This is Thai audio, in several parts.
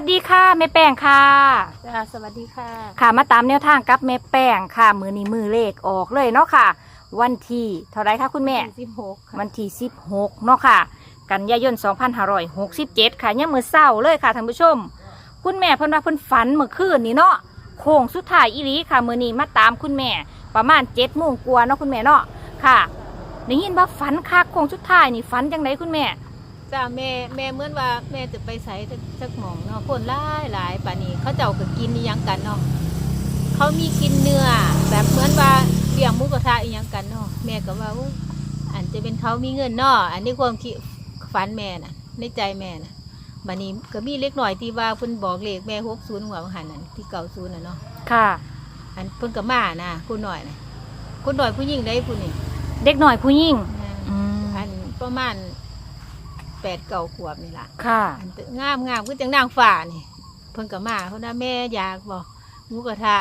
วัสดีค่ะแม่แป้งค่ะ จ้าสวัสดีค่ะ ค่ะมาตามแนวทางกับแม่แป้งค่ะ มือนี้มือเลขออกเลยเนาะค่ะ วันที่เท่าไรคะคุณแม่ สิบหกค่ะ วันที่ 16 เนาะค่ะ กันยายน 2567 ค่ะยังมือเศร้าเลยค่ะท่านผู้ชม คุณแม่เพิ่นว่าเพิ่นฝันเมื่อคืนนี้เนาะโค้งสุดท้ายอีหลีค่ะ มือนี้มาตามคุณแม่ ประมาณ7โมงกว่าเนาะคุณแม่เนาะค่ะได้ยินว่าฝันคักโค้งสุดท้ายนี่ฝันจังไดคุณแม่ จ้าแม่แม่เหมือนว่าแม่จะไปใส่สักหมองเนาะคนหลายหลายป่านนี้ เขาเจ้าก็กินอีหยังกันเนาะเขามีกินเนื้อแบบเหมือนว่าเลี้ยงหมูกระทะอีหยังกันเนาะแม่ก็ว่าอุ๊ยอันจะเป็นเขามีเงินเนาะอันนี้ความคิดฝันแม่น่ะ ในใจแม่น่ะบัดนี้ก็มีเล็กหน่อยที่ว่าเพิ่นบอกเลขแม่หกศูนย์หัวหันนั่นที่เก่าศูนย์น่ะเนาะค่ะ อันเพิ่นก็มานะคุณหน่อยนะคุณหน่อยผู้หญิงได้ผู้นี่เด็กหน่อยผู้หญิงอืมอันประมาณ แปดเก่าขวบนี่ล่ะค่ะ อันงามงามคือจังนางฝ่านี่ เพิ่นก็มาเพราะว่าแม่อยากบอกหมูกระทะ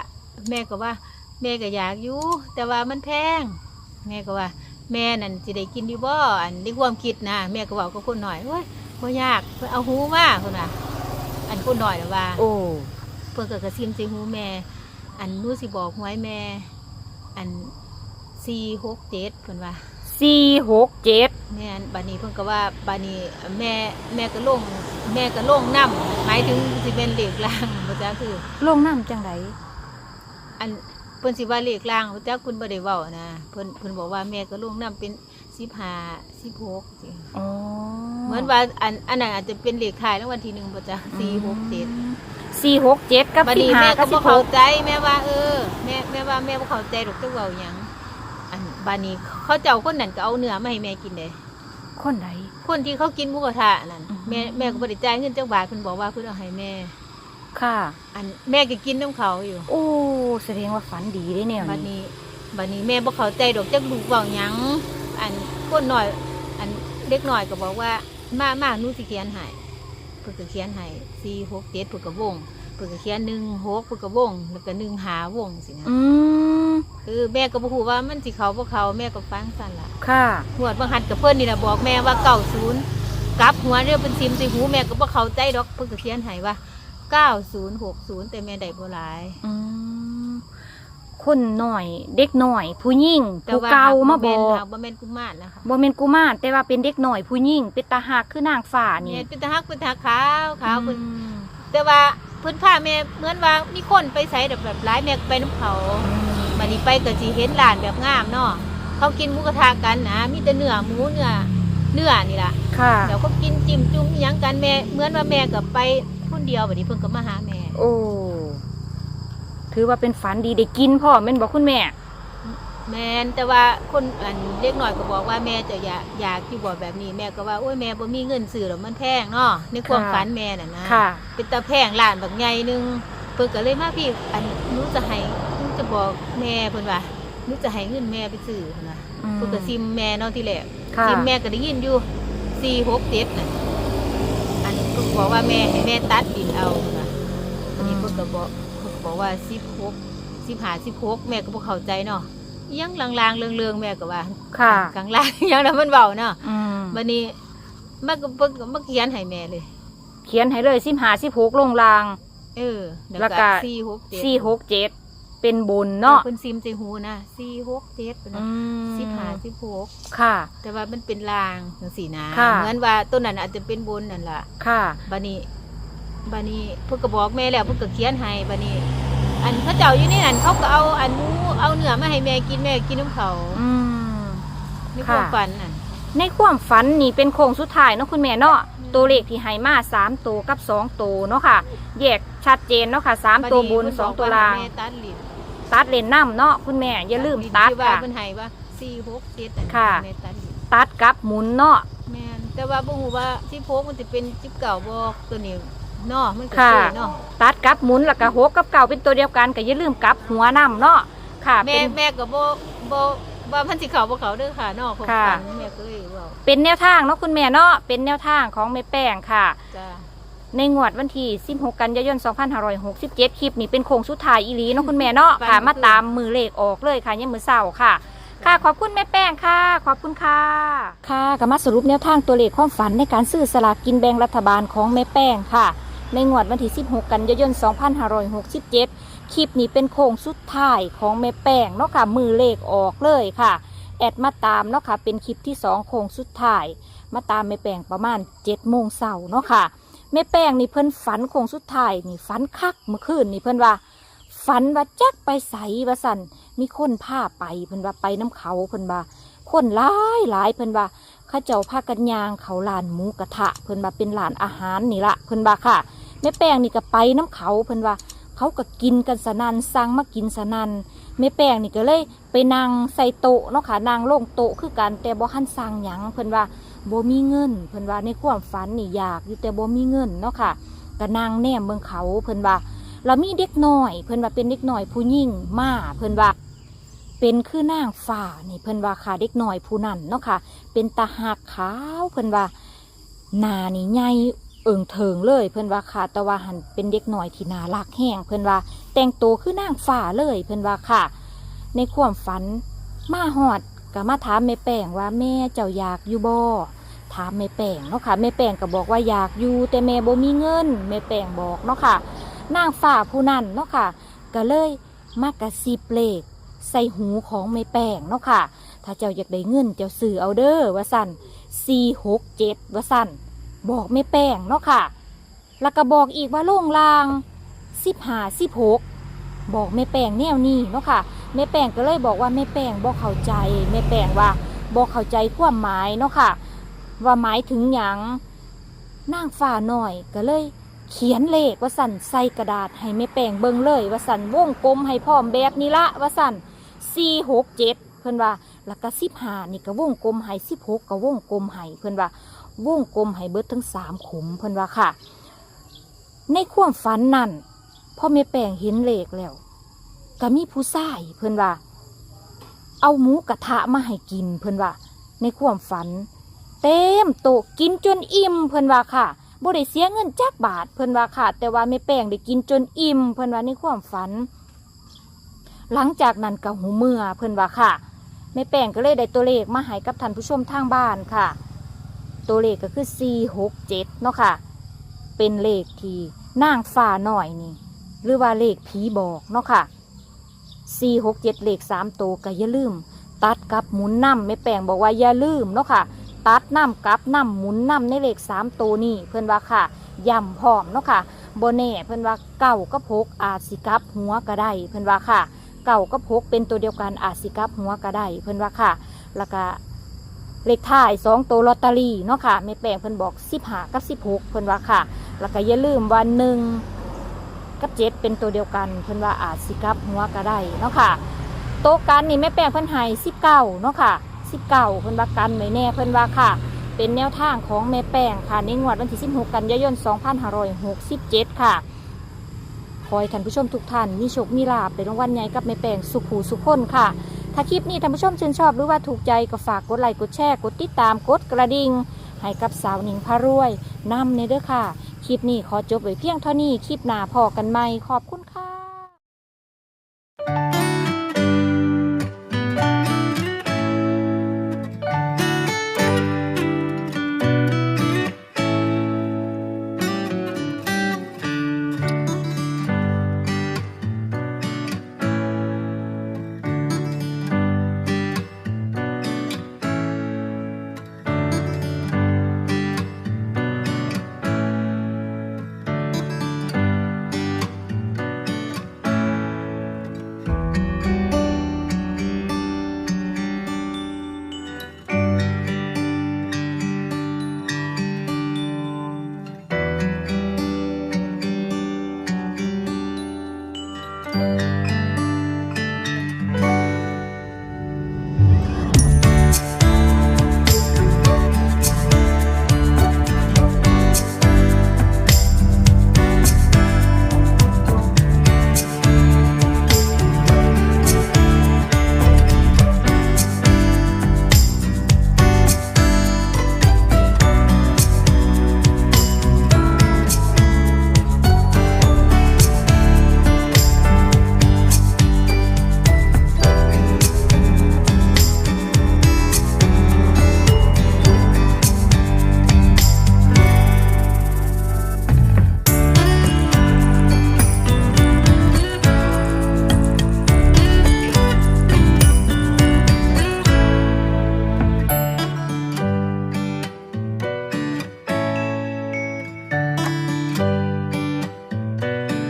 แม่ก็ว่า แม่ก็อยากอยู่แต่ว่ามันแพง แม่ก็ว่า แม่นั่นสิได้กินอยู่บ่อันในความคิดนะแม่ก็บอกกับคนหน่อยเว้ยบ่ยากเพิ่นเอาหูมาคนน่ะ อันคนหน่อยน่ะว่า โอ้ เพิ่นก็กระซิมใส่หูแม่ อันหนู้สิบอกหวยแม่ อันสี่หกเจ็ดเพิ่นว่า สี่หกเจ็ดแม่นบัดนี้เพิ่นก็ว่าบัดนี้แม่แม่ก็ลงแม่ก็ลงน้ำหมายถึงสิเป็นเหล็กล่างบ่จ้าคือ ลงน้ำจังไดอันเพิ่นสิว่าเหล็กล่างบ่จ้าคุณบ่ได้เว้านะเพิ่นเพิ่นบอกว่าแม่ก็ลงน้ำเป็น15 16สิอ๋อเหมือนว่าอันอันนั้นอาจจะเป็นเหล็กขายรางวัลที่หนึ่งบ่จ้า4 6 7สี่หกเจ็ดกับบัดสิบนี้ห้าแม่กัก็บสิบ่บหเข้ากใจแม่ว่าเออแม่แม่ว่าแม่บ่เข้าใจดอกจักเว้าหยังอัน บัดนี้ เขาเจ้าคนนั้นก็เอาเนื้อมาให้แม่กินเด้คนไหน คนที่เขากินหมูกระทะนั่นอืม แม่แม่ก็บริจ่ายเงินจักบาทเพิ่นบอกว่าเพิ่นเอาให้แม่ ค่ะ อันแม่ก็กินน้ำเขาอยู่โอ้แสดงว่าฝันดีได้แนวบัดนี้นี้บัดนี้แม่บ่เข้าใจดอกจักลูกเว้าหยังอันคนน้อย อันเด็กน้อยก็บอกว่า มามาหนูสิเขียนให้เพิ่นก็เขียนให้4 6 7เพิ่นก็วงเพิ่นก็เขียน1 6เพิ่นก็วงแล้วก็1หาวงสินะ อืม คือแม่ก็บ่ฮู้ว่ามันสิเขาบ่เขาแม่ก็ฟังซั่นล่ะค่ะ หวดบางหันกับเพิ่นนี่นะบอกแม่ว่าเก้าศูนย์กลับหัวเรียกเป็นซิมใส่หูแม่ก็บ่เข้าใจดอกเพิ่นก็เขียนให้ว่าเก้าศูนย์หกศูนย์แต่แม่ได้บ่หลาย อืมคนหน่อย เด็กหน่อย ผู้หญิงแต่ผู้ว่าเก่ามาบแม่อนกหากบ่แม่นกุมารนะคะบ่แม่นกุมารแต่ว่าเป็นเด็กหน่อยผู้หญิงเป็นตาหักคือนางฟ้านี่แม่เป็นตาฮักเป็นตาขาวขาวเพิ่นอืมแต่ว่าเพิ่นพาแม่เหมือนว่ามีคนไปใส่แบบแบบหลายแม่ก็ไปน้ำเขา บัดนี้ไปก็สิเห็นหลานแบบงามเนาะเขากินหมูกระทะกันนะมีแต่เนื้อหมูเนื้อเนื้อนี่ล่ะค่ะ เดี๋ยวเขากินจิ้มจุ่มอิหยังกันแม่เหมือนว่าแม่กับไปคนเดียวแบบนี้เพิ่นก็มาหาแม่ โอ้ ถือว่าเป็นฝันดีได้กินพ่อแม่นบอกคุณแม่ แม่นแต่ว่าคนอันเล็กหน่อยก็บอกว่าแม่จะอยากอยากที่บอกแบบนี้แม่ก็ว่าโอ้ยแม่บ่มีเงินซื้อหรอกมันแพงเนาะในความค่ะ ฝันแม่น่ะนะ ค่ะ เป็นตาแพงล้านแบบใหญ่หนึงเพิ่นก็เลยมาพี่อันหนูจะให้หนู จะบอกแม่เพิ่นว่าหนูจะให้เงินแม่ไปซื้อเพิ่นว่าเพิ่นก็ซิมแม่เนาะที่แรกค่ะซิมแม่ก็ได้ยินอยู่สี่หกเจ็ดน่ะอันเพิ่นบอกว่าแม่ให้แม่ตัดดินเอาเพิ่นว่าอันนี้เพิ่นก็บอกเพิ่นก็บอกว่าสิบหกสิบห้าสิบหกแม่ก็บ่เข้าใจเนาะอิหยังลางๆเลืองๆแม่ก็ว่าค่ะกลางล่างอิหยังนั้นมันเบาเนาะอืมบัดนี้มันก็เพิ่นก็มาเขียนให้แม่เลย เขียนให้เลยสิบหาสิบหกลงราง เออแล้วก็ สี่หกเจ็ด สี่หกเจ็ด เป็นบุญเนาะเพิ่นซิมใส่หูนะสี่หกเจ็ดอืมสิบห้าสิบหกค่ะ แต่ว่ามันเป็นลางจังสี่นะค่ะ เหมือนว่าต้นนั้นอาจจะเป็นบนนั่นล่ะค่ะบัดนี้บัดนี้เพิ่นก็บอกแม่แล้วเพิ่นก็เขียนให้บัดนี้ อันเขาเจ้าอยู่นี่นั่นเขาก็เอาอันหมูเอาเนื้อมาให้แม่กินแม่ก็กินน้ำเขาอืมในความค่ะ ฝันน่ะ ในความฝันนี่เป็นโค้งสุดท้ายเนาะคุณแม่เนาะอืม ตัวเลขที่ให้มาสามตัวกับสองตัวเนาะค่ะ แยกชัดเจนเนาะค่ะสามตัวบนบัดนี้สองตัวเพิ่นบกล่าง แม่ตัดลิ้น ตัดเลนน้ำเนาะคุณแม่อย่าลืมตัดที่ว่าค่ะ เพิ่นให้ว่าสี่หกเจ็ดอันค่ะแม่ตัดลิ้นตัดกับหมุนเนาะ แม่นแต่ว่าบ่ฮู้ว่าที่โพกมันสิเป็นจิบเก่าบ่ตัวนี้เนาะมันก็ค่ะสวยเนาะตัดกับหมุนแล้วก็หกกับเก่าเป็นตัวเดียวกันก็อย่าลืมกลับหัวน้ำเนาะค่ะแม่เป็น แม่ก็บ่บ่ว่ามันสิเข้าบ่เข้าเด้อค่ะเนาะของค่ะ ฝันแม่ก็เลยเว้าเป็นแนวทางเนาะคุณแม่เนาะเป็นแนวทางของแม่แป้งค่ะ จ้า ในงวดวันที่ 16 กันยายน 2567 คลิปนี้เป็นโค้งสุดท้ายอีหลีเนาะคุณแม่เนาะค่ะ มาตามมือเลขออกเลยค่ะยังมือเศร้าค่ะ ค่ะขอบคุณแม่แป้งค่ะ ขอบคุณค่ะ ค่ะก็มาสรุปแนวทางตัวเลขความฝันในการซื้อสลากกินแบ่งรัฐบาลของแม่แป้งค่ะ ในงวดวันที่ 16 กันยายน 2567 คลิปนี้เป็นโค้งสุดท้ายของแม่แป้งเนาะค่ะมือเลขออกเลยค่ะแอดมาตามเนาะค่ะเป็นคลิปที่2โค้งสุดท้ายมาตามแม่แป้งประมาณ7โมงเช้าเนาะค่ะแม่แป้งนี่เพิ่นฝันคงสุดท้ายนี่ฝันคักเมื่อคืนนี่เพิ่นว่า ฝันว่าแจักไปใสว่าสันมีคนพาไปเพิ่นว่าไปน้ำเขาเพิ่นว่าคนหลายหลายเพิ่นว่าข้าเจ้าพากันยางเขาลานหมูกระทะเพิ่นว่าเป็นลานอาหารนี่ละเพิ่นว่าค่ะแม่แป้งนี่ก็ไปน้ำเขาเพิ่นว่าเขาก็กินกันสนันสั่งมากินสนันแม่แป้งนี่ก็เลยไปนั่งใส่โต๊ะเนาะค่ะนั่งโล่งโต๊ะคือกันแต่บ่หันสั่งหยังเพิ่นว่า บ่มีเงิน เพิ่นว่าในความฝันนี่อยากอยู่แต่บ่มีเงินเนาะค่ะก็นั่งแนมเบิ่งเขาเพิ่นว่าแล้วมีเด็กน้อย เพิ่นว่าเป็นเด็กน้อยผู้หญิงมาเพิ่นว่าเป็นคือนางฟ้านี่เพิ่นว่าค่ะเด็กน้อยผู้นั้นเนาะค่ะ เป็นตาหักขาวเพิ่นว่าหนานี่ใหญ่เอิงเถิงเลยเพิ่นว่าค่ะแต่ว่าหันเป็นเด็กหน้อยที่น่ารักแห้งเพิ่นว่า แต่งตัวคือนางฟ้าเลยเพิ่นว่าค่ะ ในความฝันมาหอด ก็มาถามแม่แป้งว่าแม่เจ้าอยากอยู่บ่ถามแม่แป้งเนาะค่ะแม่แป้งก็บอกว่าอยากอยู่แต่แม่บ่มีเงินแม่แป้งบอกเนาะค่ะนางฝ่าผู้นั้นเนาะค่ะ ก็เลยมากระซิบเลขใส่หูของไม่แป้งเนาะค่ะ ถ้าเจ้าอยากได้เงินเจ้าซื้อเอาเด้อว่าสั่นสี่หกเจ็ดว่าสั่นบอกไม่แป้งเนาะค่ะ แล้วก็บอกอีกว่าโล่งลางสิบห้าสิบหก บอกแม่แป้งแนวนี้เนาะค่ะแม่แป้งก็เลยบอกว่าแม่แป้งบอกเข้าใจแม่แป้งว่าบอกเข้าใจความหมายเนาะค่ะ ว่าหมายถึงหยังนางฝ่าหน่อยก็เลยเขียนเลขว่าสันใส่กระดาษให้แม่แป้งเบิ่งเลย ว่าสันวงกลมให้พร้อมแบบนี้ละว่าสันสี่หกเจ็ดเพิ่อนว่าแล้วก็สิบห้านี่ก็วงกลมให้สิบหกก็วงกลมให้เพิ่อนว่าวงกลมให้เบิดทั้งสามขุมเพิ่อนว่าค่ะ ในความฝันนั่น พ่อแม่แป้งเห็นเลขแล้วก็มีผู้ชายเพิ่อนว่า เอาหมูกระทะมาให้กินเพิ่อนว่า ในความฝัน เต็มโต๊ะกินจนอิ่มเพิ่อนว่าค่ะบ่ได้เสียเงินจักบาทเพิ่อนว่าค่ะ แต่ว่าแม่แป้งได้กินจนอิ่มเพิ่อนว่าในความฝัน หลังจากนั้นก็หูเมื่อเพิ่อนว่าค่ะแม่แป้งก็เลยได้ตัวเลขมาให้กับท่านผู้ชมทางบ้านค่ะ ตัวเลขก็คือ467เนาะค่ะ เป็นเลขที่นางฟ้าหน่อยนี่ หรือว่าเลขผีบอกเนาะค่ะ467เจ็ดเลข3ตัวก็อย่าลืม ตัดกับหมุนน้ำแม่แป้งบอกว่าอย่าลืมเนาะค่ะ ตัดน้ำกับน้ำหมุนน้ำในเลขสามตัวนี่เพื่อนว่าค่ะย่ำพร้อมเนาะค่ะโบเน่เพื่อนว่าเก่าก็พกอาจสิกับหัวก็ได้เพื่อนว่าค่ะ เก่าก็พกเป็นตัวเดียวกันอาจสิกับหัวก็ได้เพื่อนว่าค่ะ แล้วก็เลขท้ายสองตัวลอตเตอรี่เนาะค่ะแม่แป้งเพื่อนบอกสิบหากับสิบหกเพื่อนว่าค่ะ แล้วก็อย่าลืมว่าหนึ่ง กับเจ็ดเป็นตัวเดียวกัน เพื่อนว่าอาจสิกับหัวก็ได้เนาะค่ะโต๊ะกันนี่แม่แป้งเพิ่นให้สิบเก้าเนาะค่ะสิบเก้าเพิ่นว่ากันไว้แน่เพิ่นว่าค่ะ เป็นแนวทางของแม่แป้งค่ะในงวดวันที่16กันยายน2567ค่ะขอให้ท่านผู้ชมทุกท่านมีโชคมีลาภในรางวัลใหญ่กับแม่แป้งสุขหูสุขคนค่ะ ถ้าคลิปนี้ท่านผู้ชมชื่นชอบหรือว่าถูกใจก็ฝากกดไลค์กดแชร์กดติดตามกดกระดิ่งให้กับสาวหนิงพารวยนำในเด้อค่ะ คลิปนี้ขอจบไว้เพียงเท่านี้ คลิปหน้าพอกันใหม่ขอบคุณค่ะ